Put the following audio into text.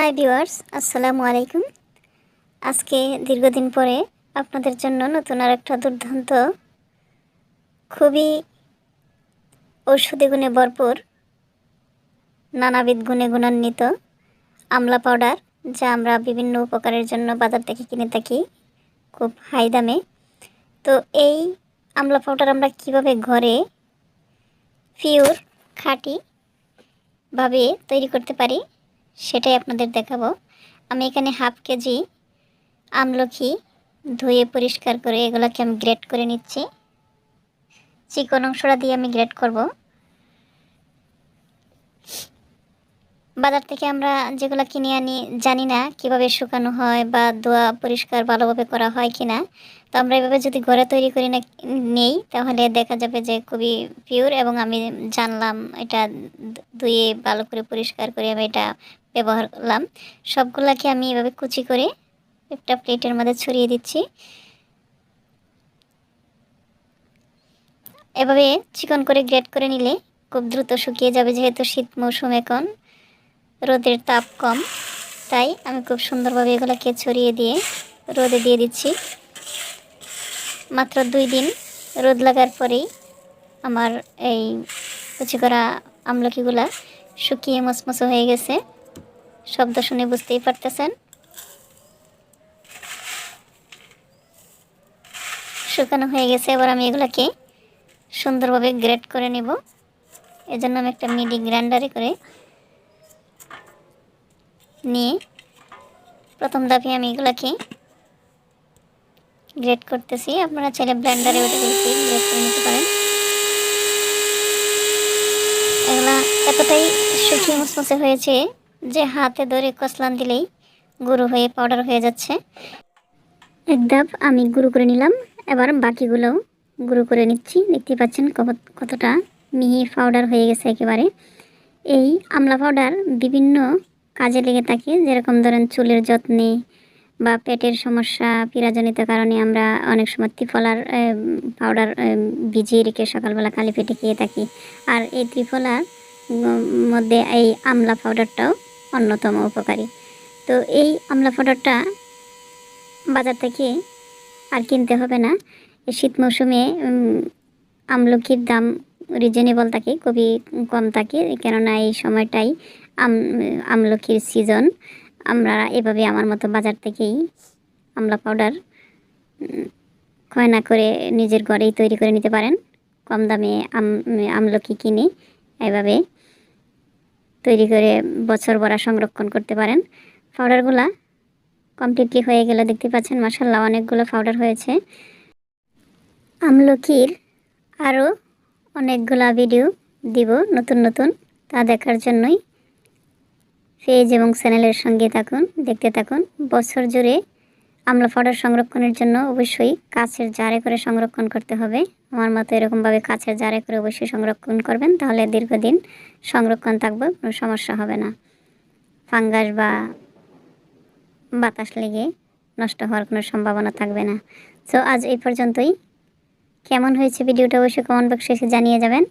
Hi viewers আসসালামু আলাইকুম আজকে দীর্ঘদিন পরে আপনাদের জন্য নতুন আর একটা দুর্দান্ত, খুবই ঔষধি গুণে ভরপুর, নানাবিধ গুণে গুণান্বিত আমলা পাউডার যা আমরা বিভিন্ন উপকারের জন্য বাজার থেকে কিনে থাকি খুব হাই দামে। তো এই আমলা পাউডার আমরা কীভাবে ঘরে পিওর খাঁটি ভাবে তৈরি করতে পারি? সেটাই আপনাদের দেখাবো। আমি এখানে হাফ কেজি আমলকি ধুয়ে পরিষ্কার করে এগুলোকে আমি গ্রেট করে নিচ্ছি। চিকন অংশটা দিয়ে আমি গ্রেট করব। বাজার থেকে আমরা যেগুলো কিনে আনি, জানি না কীভাবে শুকানো হয় বা দোয়া পরিষ্কার ভালোভাবে করা হয় কি না তো আমরা এভাবে যদি ঘরে তৈরি করি না, নেই, তাহলে দেখা যাবে যে খুবই পিওর এবং আমি জানলাম এটা ধুয়ে ভালো করে পরিষ্কার করে আমি এটা ব্যবহার করলাম। সবগুলাকে আমি এভাবে কুচি করে একটা প্লেটের মধ্যে ছড়িয়ে দিচ্ছি। এভাবে চিকন করে গ্রেট করে নিলে খুব দ্রুত শুকিয়ে যাবে, যেহেতু শীত মৌসুম এখন। রোদের তাপ কম, তাই আমি খুব সুন্দরভাবে এগুলোকে ছড়িয়ে দিয়ে রোদে দিয়ে দিচ্ছি। মাত্র দুই দিন রোদ লাগার পরেই আমার এই কুচি করা আমলকিগুলা শুকিয়ে মসমসো হয়ে গেছে। শব্দ শুনে বুঝতেই পারতেছেন? শুকানো হয়ে গেছে, এবার আমি এগুলাকে সুন্দরভাবে গ্রেড করে নেব। এজন্য আমি একটা মিডি গ্রাইন্ডারে করে নিয়ে প্রথম ধাপে আমি এগুলাকে গ্রেড করতেছি। আপনারা চাইলে ব্লেন্ডারে ওটা দিয়েছি গ্রেড করে নিতে পারেন। এগুলা এতটাই সুখী মুসমুসে হয়েছে যে হাতে ধরে কসলান দিলেই গুঁড়ো হয়ে পাউডার হয়ে যাচ্ছে। এক ধাপ আমি গুঁড়ো করে নিলাম। এবার বাকিগুলোও গুঁড়ো করে নিচ্ছি। দেখতে পাচ্ছেন কতটা মিহি পাউডার হয়ে গেছে একেবারে। এই আমলা পাউডার বিভিন্ন কাজে লেগে থাকে। যেরকম ধরেন চুলের যত্নে বা পেটের সমস্যা, পীড়াজনিত কারণে আমরা অনেক সময় ত্রিফলার পাউডার ভিজিয়ে রেখে সকালবেলা খালি পেটে খেয়ে থাকি। আর এই ত্রিফলার মধ্যে এই আমলা পাউডারটাও অন্যতম উপকারী। তো এই আমলা পাউডারটা বাজার থেকে আর কিনতে হবে না। শীত মৌসুমে আমলকির দাম রিজনেবল থাকে, খুবই কম থাকে, কেননা এই সময়টাই আম, আমলকির সিজন আমরা এভাবে আমার মতো বাজার থেকেই আমলা পাউডার ক্ষয় করে নিজের ঘরেই তৈরি করে নিতে পারেন। কম দামে আম, আমলকি কিনে এভাবে তৈরি করে বছর ভরা সংরক্ষণ করতে পারেন। পাউডারগুলা কমপ্লিটলি হয়ে গেলে দেখতে পাচ্ছেন মাসাল্লাহ অনেকগুলো পাউডার হয়েছে। আমলকির আরও অনেকগুলা ভিডিও দিব নতুন নতুন, তা দেখার জন্যই। পেজ এবং চ্যানেলের সঙ্গে থাকুন, দেখতে থাকুন। বছর জুড়ে আমলা পাউডার সংরক্ষণের জন্য অবশ্যই কাছের জারে করে সংরক্ষণ করতে হবে। আমার মতো এরকমভাবে কাছের জারে করে অবশ্যই সংরক্ষণ করবেন, তাহলে দীর্ঘদিন সংরক্ষণ থাকবে, কোনো সমস্যা হবে না। ফাঙ্গাস বা বাতাস লেগে নষ্ট হওয়ার কোনো সম্ভাবনা থাকবে না। সো আজ এই পর্যন্তই। কেমন হয়েছে ভিডিওটা অবশ্যই কমেন্ট বক্সে এসে জানিয়ে যাবেন।